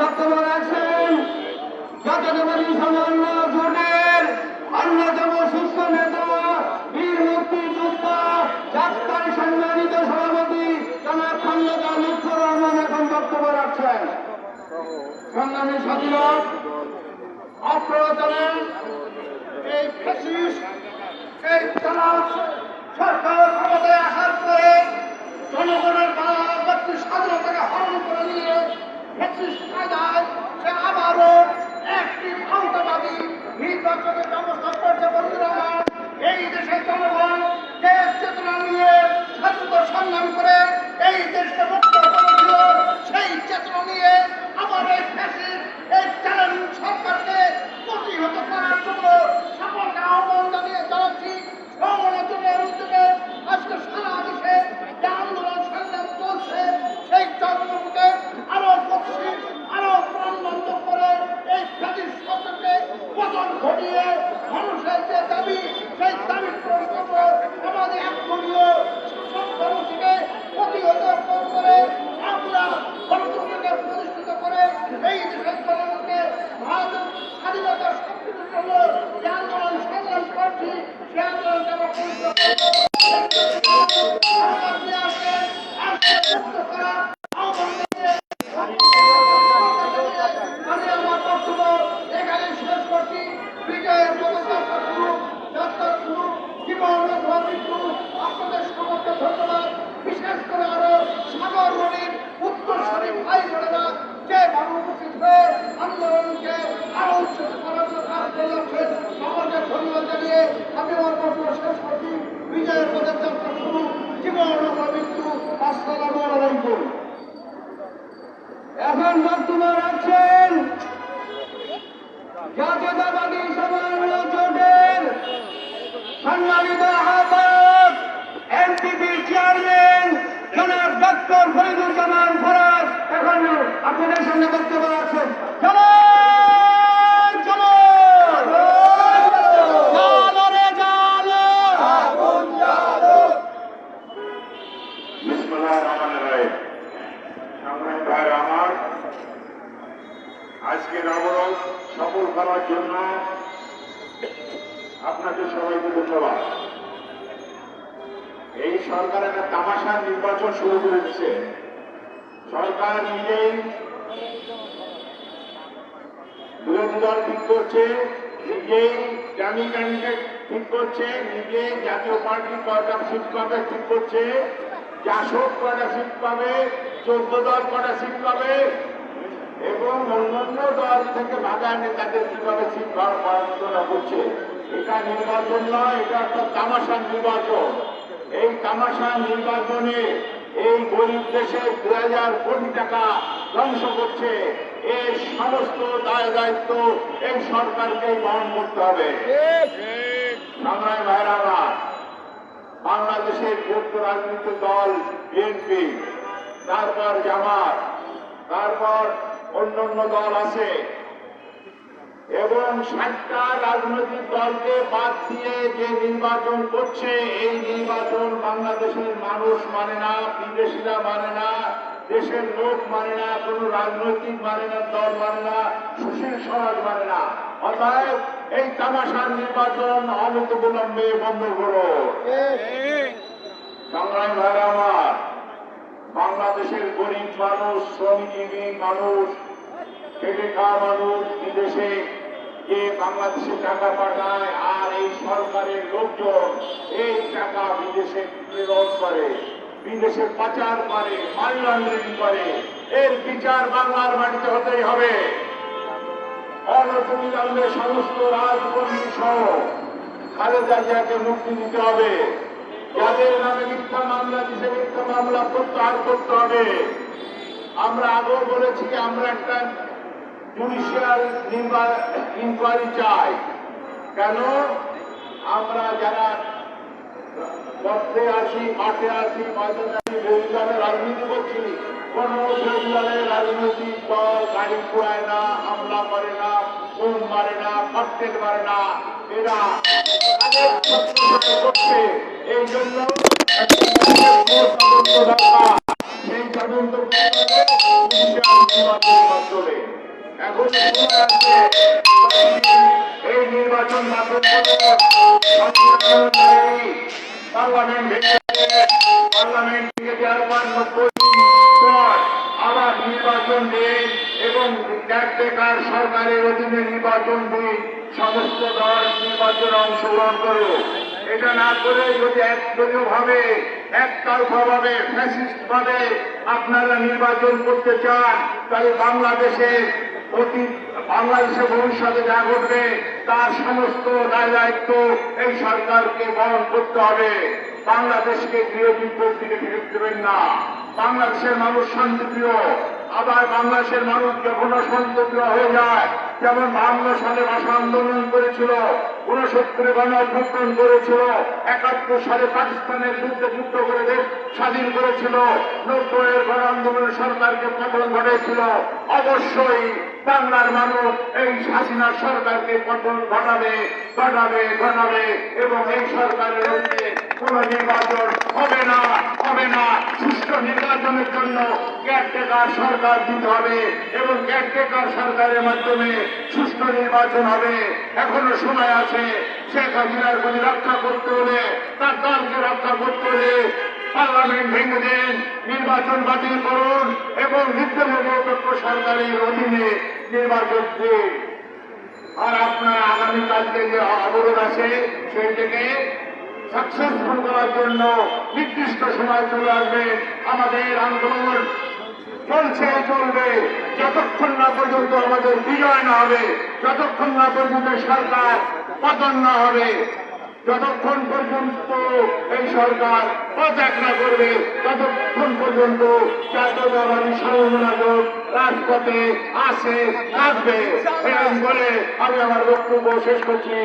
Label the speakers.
Speaker 1: বক্তব্য রাখছেন জাতীয়তাবাদী শীর্ষ নেতা, বীর সম্মানিত সভাপতি জনাব খন্দকা লুৎফর রহমান এখন বক্তব্য রাখছেন। সংগ্রামী সাথীরা আপনারা জানেন এই ফ্যাসিস্ট সরকার জনগণের বাংলাদেশের স্বাধীনতাকে হরণ করে নিয়ে ফ্যাসিস্ট কায়দায় সে আবারও একটি ক্ষমতাবাদী নির্বাচনের ব্যবস্থা করতে বন্ধুরা আমার। এই দেশের জনগণ দেশ চেতনা নিয়ে স্বাধীনতা সংগ্রাম করে এই দেশকে মুক্ত করেছিল সেই চেতনা নিয়ে আবার এই ফ্যাসিস্ট এই চ্যালেঞ্জ সরকারকে প্রতিহত করার জন্য সকলকে আহ্বান জানিয়ে জানাচ্ছি সংগঠনের উদ্যোগে আজকে সারা দেশে যে আন্দোলন সংগ্রাম চলছে সেই চক্রকে আরও গতিশীল আরও প্রাণবন্ত করে এই ব্রিটিশ সরকারকে পতন ঘটিয়ে মানুষের যে দাবি, সেই দাবি পূরণ আমাদের একদলীয় শাসন কর্মসূচিকে প্রতিহত করে আমরা গণতন্ত্রকে প্রতিষ্ঠিত করে এই দেশের জনগণকে ভারতের স্বাধীনতা শক্তির জন্য যে আন্দোলন সংগ্রাম করছি সে আন্দোলনকে আমরা পরিচালনা বক্তব্য রাখছেন জাতীয়তাবাদী সমাজ চেয়ারম্যান জনাব ডক্টর ফরিদুজ্জামান ফরাজ। এখন আপনাদের সামনে বক্তব্য রাখছেন।
Speaker 2: ধন্যবাদ। এই সরকার একটা তামাশার নির্বাচন শুরু করে দিচ্ছে। সরকার নিজেই বিরোধী দল ঠিক করছে নিজেই ডামি ক্যান্ডিডেট ঠিক করছে, নিজে জাতীয় পার্টি কয়টা সিট পাবে ঠিক করছে। জাসদ কয়টা সিট পাবে চোদ্দ দল কয়টা সিট পাবে এবং অন্যান্য দল থেকে ভাগা নেতাদের কীভাবে সিট বরাদ্দ করছে। এটা নির্বাচন নয়, এটা একটা তামাশার নির্বাচন। এই তামাশার নির্বাচনে এই গরিব দেশে দু হাজার কোটি টাকা ধ্বংস করছে। এই সমস্ত দায় দায়িত্ব এই সরকারকে বহন করতে হবে। সংগ্রামী বাংলাদেশের যুক্ত রাজনৈতিক দল বিএনপি, তারপর জামাত, তারপর অন্য অন্য দল আছে। এবং ষাটটা রাজনৈতিক দলকে বাদ দিয়ে যে নির্বাচন করছে, এই নির্বাচন বাংলাদেশের মানুষ মানে না, বিদেশিরা মানে না, দেশের লোক মানে না, কোন রাজনৈতিক মানে না, দল মানে না, সুশীল সমাজ মানে না। অতএব এই তামাশার নির্বাচন অমিত বিলম্বে বন্ধ করো। সংগ্রামী ভাইরা আমার, বাংলাদেশের গরিব মানুষ শ্রমজীবী মানুষ খেটে খাওয়া মানুষ, বিদেশে যে বাংলাদেশে টাকা পাঠায় আর এই সরকারের লোকজন এই টাকা বিদেশে প্রেরণ করে, বিদেশে পাচার করে মানি লন্ডারিং করে, এর বিচার বাংলার মাটিতে হতেই হবে। অনতিবিলম্বে সমস্ত রাজবন্দী সহ খালেদা জিয়াকে মুক্তি দিতে হবে। যাদের নামে মিথ্যা মামলা দিছে মিথ্যা মামলা প্রত্যাহার করতে হবে। আমরা আগেও বলেছি, আমরা একটা জুডিশিয়াল ইনকোয়ারি চাই কেন? আমরা যারা পথে আসি মাঠে আসি ময়দানে আসি রাজনীতি করছি, কোন বিরোধী দলের রাজনৈতিক দল গাড়ি ঘোড়ায় না, হামলা করে না ফোন মারে না ককটেল মারে না, এরা করছে। এই জন্য সেই তদন্ত মাধ্যমে এখন এই নির্বাচন পার্লামেন্ট পার্লামেন্ট আবার নির্বাচন দিন এবং সরকারের অধীনে নির্বাচন দিন সমস্ত দল নির্বাচনে অংশগ্রহণ করো যদি একদলীয় ভাবে একতরফা ভাবে ফ্যাসিস্ট ভাবে আপনারা নির্বাচন করতে চান তাহলে বাংলাদেশের বাংলাদেশের ভবিষ্যতে যা ঘটবে, তার সমস্ত দায় দায়িত্ব এই সরকারকে বহন করতে হবে। বাংলাদেশকে গৃহযুদ্ধের দিকে ফিরত দেবেন না। বাংলাদেশের মানুষ শান্তিপ্রিয়। আবার বাংলাদেশের মানুষ যখন অশান্তিপ্রিয় হয়ে যায়, যেমন বাংলা সালে ভাষা আন্দোলন করেছিল উনসত্তরে গণ অভ্যুত্থান করেছিল, একাত্তর সালে পাকিস্তানের বিরুদ্ধে যুদ্ধ করে দেশ স্বাধীন করেছিল, নব্বইয়ের গণ আন্দোলনের সরকারকে পতন ঘটেছিল অবশ্যই বাংলার মানুষ এই হাসিনা সরকারকে পতন ঘটাবে ঘটাবে ঘটাবে এবং এই সরকারের অধীনে কোন নির্বাচন হবে না হবে না। সুষ্ঠু নির্বাচনের জন্য ক্যারটেকার সরকার দিতে হবে এবং ক্যারটেকার সরকারের মাধ্যমে সুষ্ঠু নির্বাচন হবে। এখনও সময় আছে শেখ হাসিনার রক্ষা করতে হলে, তার দলকে রক্ষা করতে হলে পার্লামেন্ট ভেঙে দেন, নির্বাচন বাতিল করুন এবং নিরপেক্ষ সরকারের অধীনে নির্বাচন দিন। আর আপনার আগামীকালকে যে অবরোধ আছে সেই থেকে সাকসেসফুল করার জন্য নির্দিষ্ট সময় চলে আসবে। আমাদের আন্দোলন চলছে, চলবে। যতক্ষণ না পর্যন্ত আমাদের বিজয় না হবে, যতক্ষণ না পর্যন্ত সরকার পতন না হবে যতক্ষণ পর্যন্ত এই সরকার পদত্যাগ না করবে, ততক্ষণ পর্যন্ত জাতীয়তাবাদী লোক রাজপথে আসে, থাকবে। এই বলে আমি আমার বক্তব্য শেষ করছি।